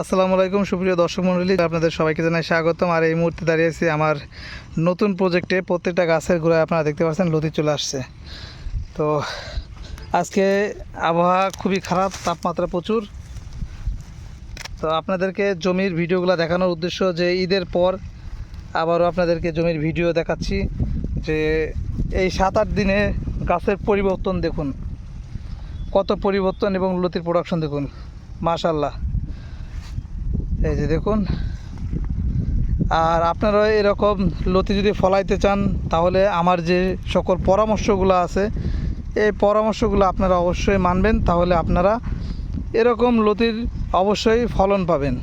আসসালামু আলাইকুম, সুপ্রিয় দর্শক মণ্ডলী, আপনাদের সবাইকে জানাই স্বাগতম। আর এই মুহূর্তে দাঁড়িয়ে আছি আমার নতুন প্রজেক্টে প্রত্যেকটা গাছের গোড়ায় আপনারা দেখতে পাচ্ছেন লতি চলে আসছে। তো আজকে আবহাওয়া খুবই খারাপ, তাপমাত্রা প্রচুর। তো আপনাদেরকে জমির ভিডিওগুলো দেখানোর উদ্দেশ্য যে ঈদের পর আবারও আপনাদেরকে জমির ভিডিও দেখাচ্ছি যে এই সাত আট দিনে গাছের পরিবর্তন দেখুন। কত পরিবর্তন এবং লতির প্রোডাকশন দেখুন। মাশাল্লাহ এই যে দেখুন। আর আপনারা এরকম লতি যদি ফলাইতে চান, তাহলে আমার যে সকল পরামর্শগুলো আছে, এই পরামর্শগুলো আপনারা অবশ্যই মানবেন। তাহলে আপনারা এরকম লতির অবশ্যই ফলন পাবেন।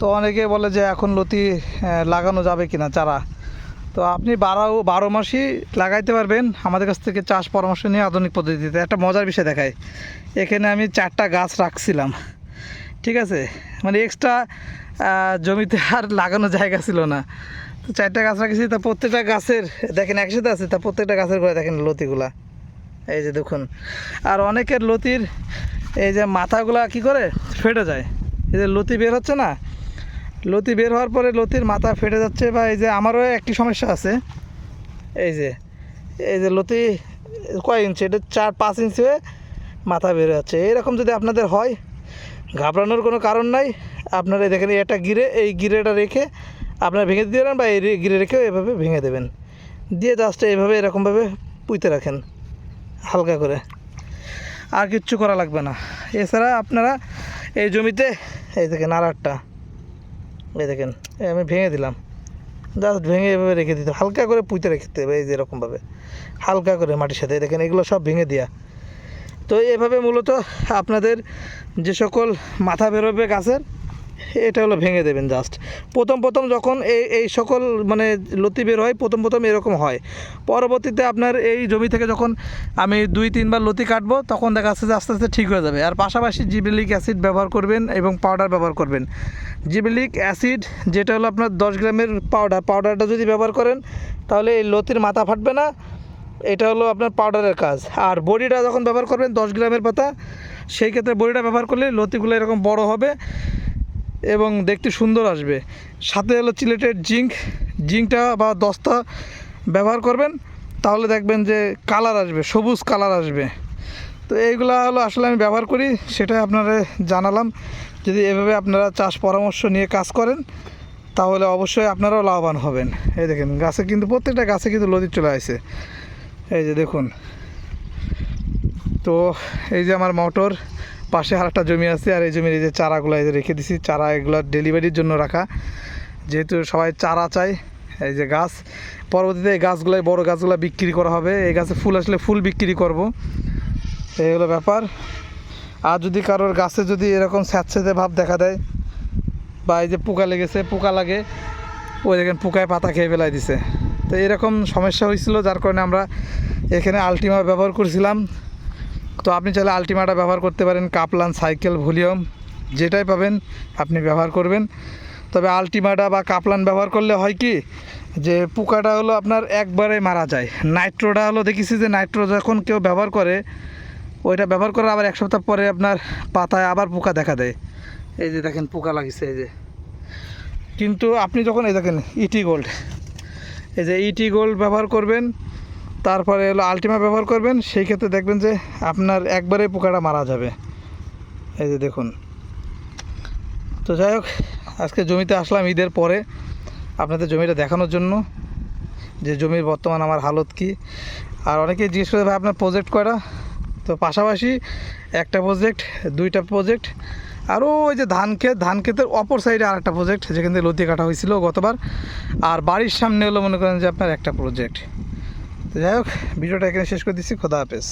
তো অনেকে বলে যে, এখন লতি লাগানো যাবে কিনা চারা? তো আপনি বারো বারো মাসই লাগাইতে পারবেন। আমাদের কাছ থেকে চাষ পরামর্শ নিয়ে আধুনিক পদ্ধতিতে। একটা মজার বিষয় দেখায় এখানে আমি চারটা গাছ রাখছিলাম। ঠিক আছে? মানে এক্সট্রা জমিতে আর লাগানো জায়গা ছিল না। তো চারটা গাছ রাখছি, তা প্রত্যেকটা গাছের, দেখেন একসাথে আছে, তা প্রত্যেকটা গাছের করে দেখেন লতিগুলা। এই যে দেখুন। আর অনেকের লতির, এই যে মাথাগুলা কি করে? ফেটে যায়। এই যে লতি বের হচ্ছে না? লতি বের হওয়ার পরে লতির মাথা ফেটে যাচ্ছে বা এই যে আমারও একটি সমস্যা আছে। এই যে এই যে লতি কয় ইঞ্চি? এটা চার পাঁচ ইঞ্চি হয়ে মাথা বের যাচ্ছে এরকম যদি আপনাদের হয় ঘাবড়ানোর কোনো কারণ নাই। আপনারা দেখেন এটা গিরে, এই গিরেটা রেখে আপনারা ভেঙে দিয়ে দেবেন বা এই গিরে রেখে এভাবে ভেঙে দেবেন। দিয়ে জাস্ট এইভাবে এরকমভাবে পুঁতে রাখেন, হালকা করে। আর কিচ্ছু করা লাগবে না। এছাড়া আপনারা এই জমিতে, এই দেখেন আর এই দেখেন আমি ভেঙে দিলাম। জাস্ট ভেঙে এভাবে রেখে দিতে হালকা করে পুঁতে রেখে হবে, এই যে এরকমভাবে। হালকা করে মাটির সাথে দেখেন, এগুলো সব ভেঙে দেওয়া তো এভাবে মূলত আপনাদের যে সকল মাথা বেরোবে গাছের, এটা হলো ভেঙে দেবেন জাস্ট প্রথম প্রথম যখন এই এই সকল মানে লতি বের হয়, প্রথম প্রথম এরকম হয়। পরবর্তীতে আপনার এই জমি থেকে যখন আমি দুই, তিনবার লতি কাটবো, তখন দেখা যাচ্ছে যে আস্তে আস্তে ঠিক হয়ে যাবে। আর পাশাপাশি জিবেলিক অ্যাসিড ব্যবহার করবেন এবং পাউডার ব্যবহার করবেন। জিবেলিক অ্যাসিড যেটা হলো আপনার দশ গ্রামের পাউডার, পাউডারটা যদি ব্যবহার করেন, তাহলে এই লতির মাথা ফাটবে না। এটা হলো আপনার পাউডারের কাজ। আর বড়িটা যখন ব্যবহার করবেন দশ গ্রামের পাতা, সেই ক্ষেত্রে বড়িটা ব্যবহার করলে লতিগুলো এরকম বড় হবে এবং দেখতে সুন্দর আসবে। সাথে হলো চিলেটেড জিঙ্ক। জিঙ্কটা বা দস্তা ব্যবহার করবেন, তাহলে দেখবেন যে কালার আসবে, সবুজ কালার আসবে। তো এইগুলো হলো আসলে আমি ব্যবহার করি, সেটাই আপনারা জানালাম। যদি এভাবে আপনারা চাষ পরামর্শ নিয়ে কাজ করেন, তাহলে অবশ্যই আপনারাও লাভবান হবেন। এই দেখেন, গাছে কিন্তু প্রত্যেকটা গাছে কিন্তু লতি চলে আসে। এই যে দেখুন। তো এই যে আমার মোটর পাশে আর একটা জমি আছে, আর এই জমির এই যে চারাগুলো এই যে রেখে দিছি। চারা এগুলো ডেলিভারির জন্য রাখা। যেহেতু সবাই চারা চায়, এই যে গাছ। পরবর্তীতে এই গাছগুলো বড় গাছগুলো বিক্রি করা হবে। এই গাছে ফুল আসলে ফুল বিক্রি করব। এই হলো ব্যাপার। আর যদি কারোর গাছে যদি এরকম স্যাঁতস্যাঁতে ভাব দেখা দেয়, বা এই যে পোকা লেগেছে, পোকা লাগে, ওই দেখেন পোকায় পাতা খেয়ে ফেলাই দিছে। তো এরকম সমস্যা হয়েছিল, যার কারণে আমরা এখানে আলটিমা ব্যবহার করেছিলাম। তো আপনি চাইলে আলটিমাটা ব্যবহার করতে পারেন কাপলান সাইকেল ভলিউম যেটাই পাবেন, আপনি ব্যবহার করবেন। তবে আলটিমাটা বা কাপলান ব্যবহার করলে হয় কি, যে পোকাটা হলো আপনার একবারে মারা যায়। নাইট্রোটা হলো, দেখেছি যে নাইট্রো যখন কেউ ব্যবহার করে, ওইটা ব্যবহার করার আবার এক সপ্তাহ পরে আপনার পাতায় আবার পোকা দেখা দেয়। এই যে দেখেন, পোকা লাগিছে, এই যে। কিন্তু আপনি যখন, এই দেখেন ইটি গোল্ড এই যে ইটি গোল্ড ব্যবহার করবেন, তারপরে হলো আলটিমা ব্যবহার করবেন, সেই ক্ষেত্রে দেখবেন যে আপনার একবারে পোকাটা মারা যাবে। এই যে দেখুন। তো যাই হোক, আজকে জমিতে আসলাম ঈদের পরে, আপনাদের জমিটা দেখানোর জন্য। যে জমির বর্তমান আমার হালত কি। আর অনেকে জিজ্ঞেস করে, ভাই, আপনার প্রজেক্ট করা তো পাশাপাশি একটা প্রজেক্ট দুইটা প্রজেক্ট আরও ওই যে ধান ক্ষেত, ধান ক্ষেতের অপর সাইডে আর একটা প্রজেক্ট যেখান থেকে লতি কাটা হয়েছিল গতবার। আর বাড়ির সামনে হলো মনে করেন যে আপনার একটা প্রজেক্ট তো যাই হোক, ভিডিওটা এখানে শেষ করে দিচ্ছি, খোদা হাফেজ।